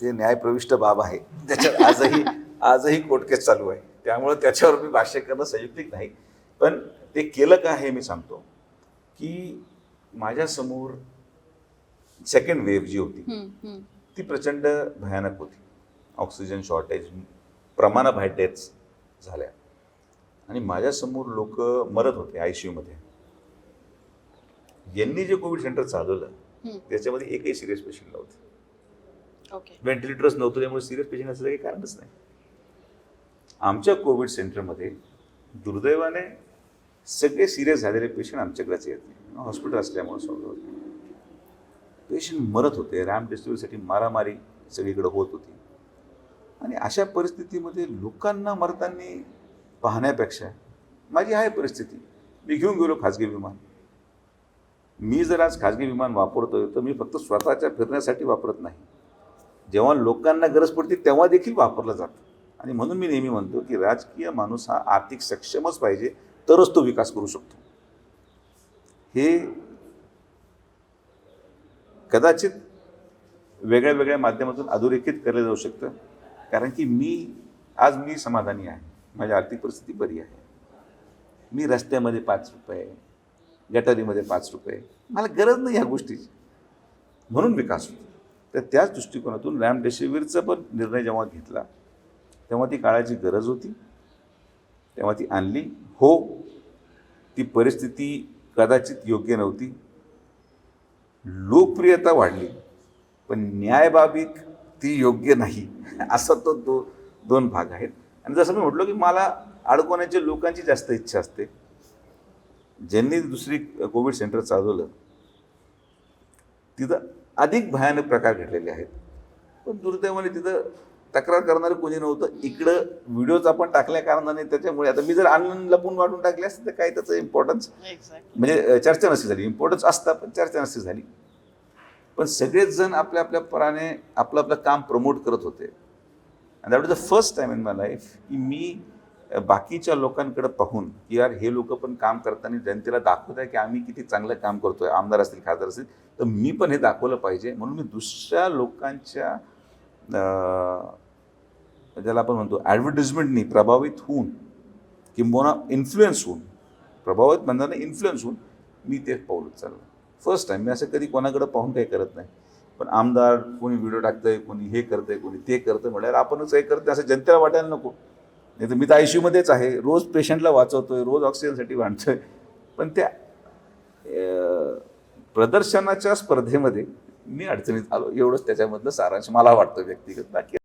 ते न्यायप्रविष्ट बाब आहे. त्याच्यात आजही आजही कोर्ट केस चालू आहे. त्यामुळं त्याच्यावर मी भाष्य करणं संयुक्तिक नाही. पण ते केलं का हे मी सांगतो. की माझ्यासमोर सेकंड वेव्ह जी होती. ती प्रचंड भयानक होती. ऑक्सिजन शॉर्टेज प्रमाणाबाहेर डेथ्स झाल्या. आणि माझ्यासमोर लोक मरत होते आय सी यूमध्ये यांनी जे कोविड सेंटर चालवलं. त्याच्यामध्ये एकही सिरियस पेशंट नव्हते. व्हेंटिलेटर्स नव्हतं त्यामुळे सिरियस पेशंट असं काही कारणच नाही. आमच्या कोविड सेंटरमध्ये दुर्दैवाने सगळे सिरियस झालेले पेशंट आमच्याकडेच येत नाही. हॉस्पिटल असल्यामुळे सॉल्व्ह पेशंट मरत होते रॅम डिस्ट्रीब्युसाठी मारामारी सगळीकडे होत होती. आणि अशा परिस्थितीमध्ये लोकांना मरताना पाहण्यापेक्षा माझी आहे परिस्थिती मी घेऊन गेलो खाजगी विमान. मी जर आज खाजगी विमान वापरतोय तर मी फक्त स्वतःच्या फिरण्यासाठी वापरत नाही. जेव्हा लोकांना गरज पडते तेव्हा देखील वापरलं जातं. आणि म्हणून मी नेहमी म्हणतो की राजकीय माणूस हा आर्थिक सक्षमच पाहिजे तरच तो विकास करू शकतो. हे कदाचित वेगळ्या वेगळ्या माध्यमातून अधोरेखित केलं जाऊ शकतं. कारण की मी आज मी समाधानी आहे. माझी आर्थिक परिस्थिती बरी आहे. मी रस्त्यामध्ये पाच रुपये गटारीमध्ये पाच रुपये मला गरज नाही ह्या गोष्टीची. म्हणून विकास होतो. तर त्याच दृष्टिकोनातून रॅम डेसिवीरचा पण निर्णय जेव्हा घेतला तेव्हा ती काळाची गरज होती. तेव्हा ती आणली. हो ती परिस्थिती कदाचित योग्य नव्हती. लोकप्रियता वाढली पण न्यायबाबीत ती योग्य नाही. असा तो दो दोन भाग आहेत. आणि जसं मी म्हटलो की मला अडकवण्याची लोकांची जास्त इच्छा असते. ज्यांनी दुसरी कोविड सेंटर चालवलं तिथं अधिक भयानक प्रकार घडलेले आहेत. पण दुर्दैवाने तिथं तक्रार करणारं कोणी नव्हतं. इकडं व्हिडिओज आपण टाकल्या कारणाने त्याच्यामुळे आता मी जर आणून लपून वाटून टाकले असते तर काय त्याचं इम्पॉर्टन्स म्हणजे चर्चा नसती झाली. इम्पॉर्टन्स असता पण चर्चा नसती झाली. पण सगळेच जण आपल्या आपल्या पराने आपलं आपलं काम प्रमोट करत होते. And that was the first time in my life की मी बाकीच्या लोकांकडे पाहून की यार हे लोक पण काम करताना जनतेला दाखवत आहे की आम्ही किती चांगलं काम करतोय आमदार असतील खासदार असतील तर मी पण हे दाखवलं पाहिजे. म्हणून मी दुसऱ्या लोकांच्या ज्याला आपण म्हणतो ॲडव्हर्टिजमेंटनी प्रभावित होऊन किंबहुना इन्फ्लुएन्स होऊन प्रभावित म्हणताना इन्फ्लुएन्स होऊन मी ते पाऊल उचललं. फर्स्ट टाईम मी असं कधी कोणाकडे पाहून काही करत नाही. पण आमदार कोणी व्हिडिओ टाकतंय कोणी हे करतंय कोणी ते करतंय म्हटल्यावर आपणच हे करतोय असं जनतेला वाटायला नको. नाही तर मी तर आय सी यूमध्येच आहे. रोज पेशंटला वाचवतोय रोज ऑक्सिजनसाठी वाढतोय पण त्या प्रदर्शनाच्या स्पर्धेमध्ये मी अडचणीत आलो. एवढंच त्याच्यामधलं सारांश मला वाटतं व्यक्तिगत. बाकी